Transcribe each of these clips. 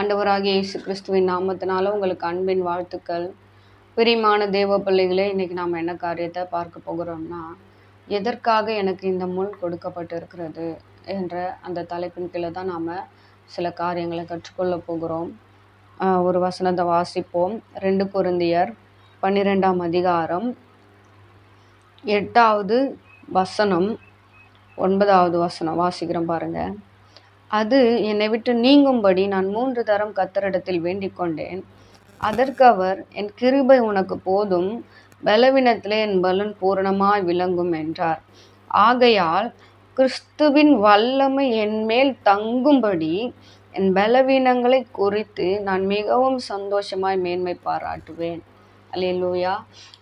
ஆண்டவராகிய இயேசு கிறிஸ்துவின் நாமத்தினால உங்களுக்கு அன்பின் வாழ்த்துக்கள். பிரியமான தேவ பிள்ளைகளே இன்றைக்கி நாம் என்ன காரியத்தை பார்க்க போகிறோம்னா எதற்காக எனக்கு இந்த முள் கொடுக்கப்பட்டு இருக்கிறது என்ற அந்த தலைப்பின் கீழே தான் நாம் சில காரியங்களை கற்றுக்கொள்ள போகிறோம். ஒரு வசனத்தை வாசிப்போம். ரெண்டு குருந்தியர் பன்னிரெண்டாம் அதிகாரம் எட்டாவது வசனம் ஒன்பதாவது வசனம். வாசிக்கிறோம் பாருங்கள் அது என்னை விட்டு நீங்கும்படி நான் மூன்று தரம் கத்தரிடத்தில் வேண்டிக் கொண்டேன் அதற்கு அவர் என் கிருபை உனக்கு போதும். பலவீனத்திலே என் பலன் பூரணமாய் விளங்கும் என்றார். ஆகையால் கிறிஸ்துவின் வல்லமை என் மேல் தங்கும்படி என் பலவீனங்களை குறித்து நான் மிகவும் சந்தோஷமாய் மேன்மை பாராட்டுவேன். அல்லேலூயா.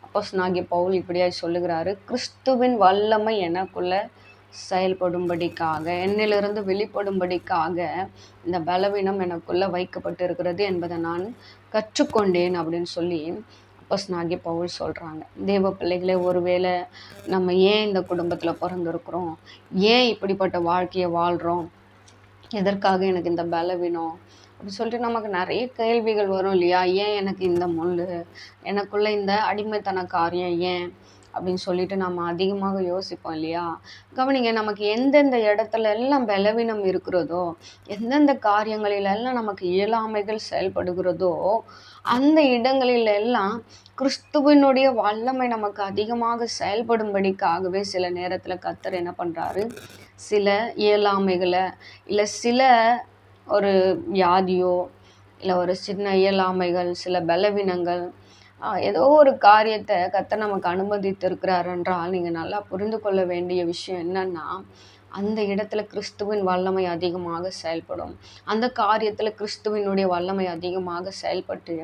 அப்போஸ் நாகி பவுல் இப்படியாய் சொல்லுகிறாரு கிறிஸ்துவின் வல்லமை எனக்குள்ள செயல்படும்படிக்காக என்னிலிருந்து வெளிப்படும்படிக்காக இந்த பலவீனம் எனக்குள்ளே வைக்கப்பட்டு இருக்கிறது என்பதை நான் கற்றுக்கொண்டேன் அப்படின்னு சொல்லி அப்போஸ் பவுல் சொல்கிறாங்க தேவ பிள்ளைகளே ஒருவேளை நம்ம ஏன் இந்த குடும்பத்தில் பிறந்திருக்கிறோம்? ஏன் இப்படிப்பட்ட வாழ்க்கையை வாழ்கிறோம் எதற்காக எனக்கு இந்த பலவீனம்? அப்படி சொல்லிட்டு நமக்கு நிறைய கேள்விகள் வரும் இல்லையா? ஏன் எனக்கு இந்த முள் எனக்குள்ள இந்த அடிமைத்தன காரியம் ஏன்? அப்படின்னு சொல்லிட்டு நம்ம அதிகமாக யோசிப்போம் இல்லையா? கவனிங்க நமக்கு எந்தெந்த இடத்துல எல்லாம் பலவீனம் இருக்கிறதோ எந்தெந்த காரியங்களில் எல்லாம் நமக்கு இயலாமைகள் செயல்படுகிறதோ அந்த இடங்களில் எல்லாம் கிறிஸ்துவினுடைய வல்லமை நமக்கு அதிகமாக செயல்படும்படிக்காகவே சில நேரத்தில் கத்தர் என்ன பண்ணுறாரு சில இயலாமைகளை இல்லை சில ஒரு வியாதியோ இல்லை ஒரு சின்ன இயலாமைகள் சில பலவீனங்கள் ஏதோ ஒரு காரியத்தை கத்தர் நமக்கு அனுமதித்திருக்கிறார் என்றால் நீங்கள் நல்லா புரிந்து கொள்ள வேண்டிய விஷயம் என்னன்னா அந்த இடத்துல கிறிஸ்துவின் வல்லமை அதிகமாக செயல்படும். அந்த காரியத்தில் கிறிஸ்துவினுடைய வல்லமை அதிகமாக செயல்பட்டு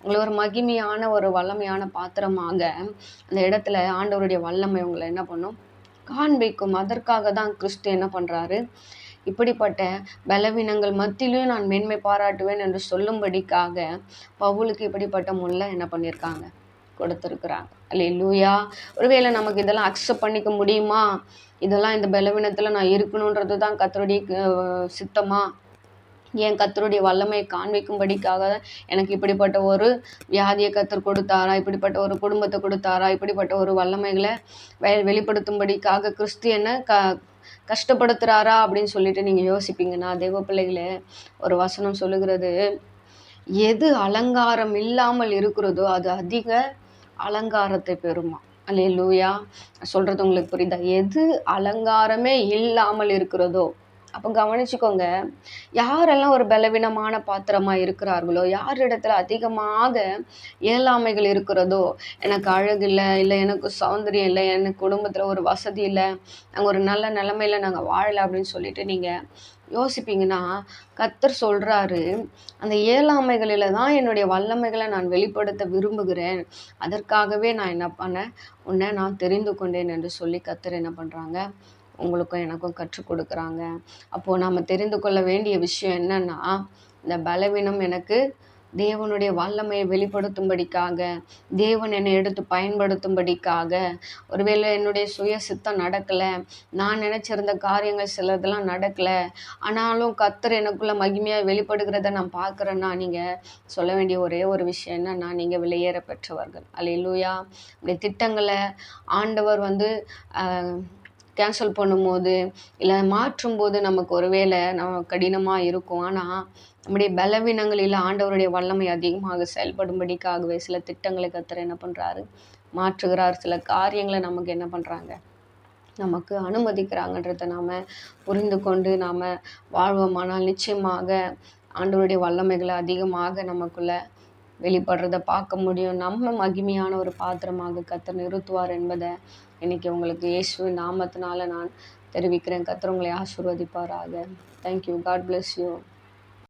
உங்களை ஒரு மகிமையான ஒரு வல்லமையான பாத்திரமாக அந்த இடத்துல ஆண்டவருடைய வல்லமை உங்களை என்ன பண்ணும்? காண்பிக்கும். அதற்காக தான் கிறிஸ்து என்ன பண்ணுறாரு இப்படிப்பட்ட பலவீனங்கள் மத்தியிலும் நான் மேன்மை பாராட்டுவேன் என்று சொல்லும்படிக்காக பவுலுக்கு இப்படிப்பட்ட முல்லை என்ன பண்ணியிருக்காங்க? கொடுத்துருக்குறாங்க. அல்ல லூயா ஒருவேளை நமக்கு இதெல்லாம் அக்செப்ட் பண்ணிக்க முடியுமா? இதெல்லாம் இந்த பலவீனத்தில் நான் இருக்கணுன்றது தான் கத்தருடைய சித்தமா? என் கத்தருடைய வல்லமையை காண்பிக்கும்படிக்காக எனக்கு இப்படிப்பட்ட ஒரு வியாதியை கத்தர் கொடுத்தாரா? இப்படிப்பட்ட ஒரு குடும்பத்தை கொடுத்தாரா? இப்படிப்பட்ட ஒரு வல்லமைகளை வெ வெளிப்படுத்தும்படிக்காக கிறிஸ்து என்ன க கஷ்டப்படுத்துறாரா அப்படின்னு சொல்லிட்டு நீங்கள் யோசிப்பீங்கன்னா தேவ பிள்ளைகளே ஒரு வசனம் சொல்லுகிறது எது அலங்காரம் இல்லாமல் இருக்கிறதோ அது அதிக அலங்காரத்தை பெறுமா? அல்லே லூயா சொல்கிறது உங்களுக்கு புரியுதா? எது அலங்காரமே இல்லாமல் இருக்கிறதோ அப்போ கவனிச்சுக்கோங்க. யாரெல்லாம் ஒரு பலவீனமான பாத்திரமாக இருக்கிறார்களோ யார் இடத்துல அதிகமாக இயலாமைகள் இருக்கிறதோ எனக்கு அழகு இல்லை இல்லை எனக்கு சௌந்தரியம் இல்லை எனக்கு குடும்பத்தில் ஒரு வசதி இல்லை நாங்கள் ஒரு நல்ல நிலமையில நாங்கள் வாழலை அப்படின்னு சொல்லிட்டு நீங்கள் யோசிப்பீங்கன்னா கத்தர் சொல்கிறாரு அந்த இயலாமைகளில் தான் என்னுடைய வல்லமைகளை நான் வெளிப்படுத்த விரும்புகிறேன். அதற்காகவே நான் என்ன பண்ணேன் உன்னை நான் தெரிந்து கொண்டேன் என்று சொல்லி கத்தர் என்ன பண்ணுறாங்க உங்களுக்கும் எனக்கும் கற்றுக் கொடுக்குறாங்க. அப்போது நாம் தெரிந்து கொள்ள வேண்டிய விஷயம் என்னன்னா இந்த பலவீனம் எனக்கு தேவனுடைய வல்லமையை வெளிப்படுத்தும்படிக்காக தேவன் என்னை எடுத்து பயன்படுத்தும்படிக்காக ஒருவேளை என்னுடைய சுய சித்தம் நடக்கலை நான் நினச்சிருந்த காரியங்கள் சிலதெல்லாம் நடக்கலை ஆனாலும் கத்தர் எனக்குள்ள மகிமையாக வெளிப்படுகிறத நான் பார்க்குறேன்னா நீங்கள் சொல்ல வேண்டிய ஒரே ஒரு விஷயம் என்னன்னா நீங்கள் வெளியேற பெற்றவர்கள். அல்லையிலூயா இப்படி திட்டங்களை ஆண்டவர் வந்து கேன்சல் பண்ணும்போது இல்லை மாற்றும்போது நமக்கு ஒருவேளை நம்ம கடினமாக இருக்கும். ஆனால் நம்முடைய பலவீனங்களில் ஆண்டவருடைய வல்லமை அதிகமாக செயல்படும்படிக்காகவே சில திட்டங்களை கத்தர் என்ன பண்ணுறாரு மாற்றுகிறார். சில காரியங்களை நமக்கு என்ன பண்ணுறாங்க நமக்கு அனுமதிக்கிறாங்கன்றதை நாம் புரிந்து கொண்டு நாம் வாழ்வோமானால் நிச்சயமாக ஆண்டவருடைய வல்லமைகளை அதிகமாக நமக்குள்ளே வெளிப்படுறத பார்க்க முடியும். நம்ம மகிமையான ஒரு பாத்திரமாக கத்தர் நிறுத்துவார் என்பதை இன்னைக்கு உங்களுக்கு இயேசு நாமத்தினால நான் தெரிவிக்கிறேன். கத்தர் உங்களை ஆசிர்வதிப்பாராக. Thank you God bless you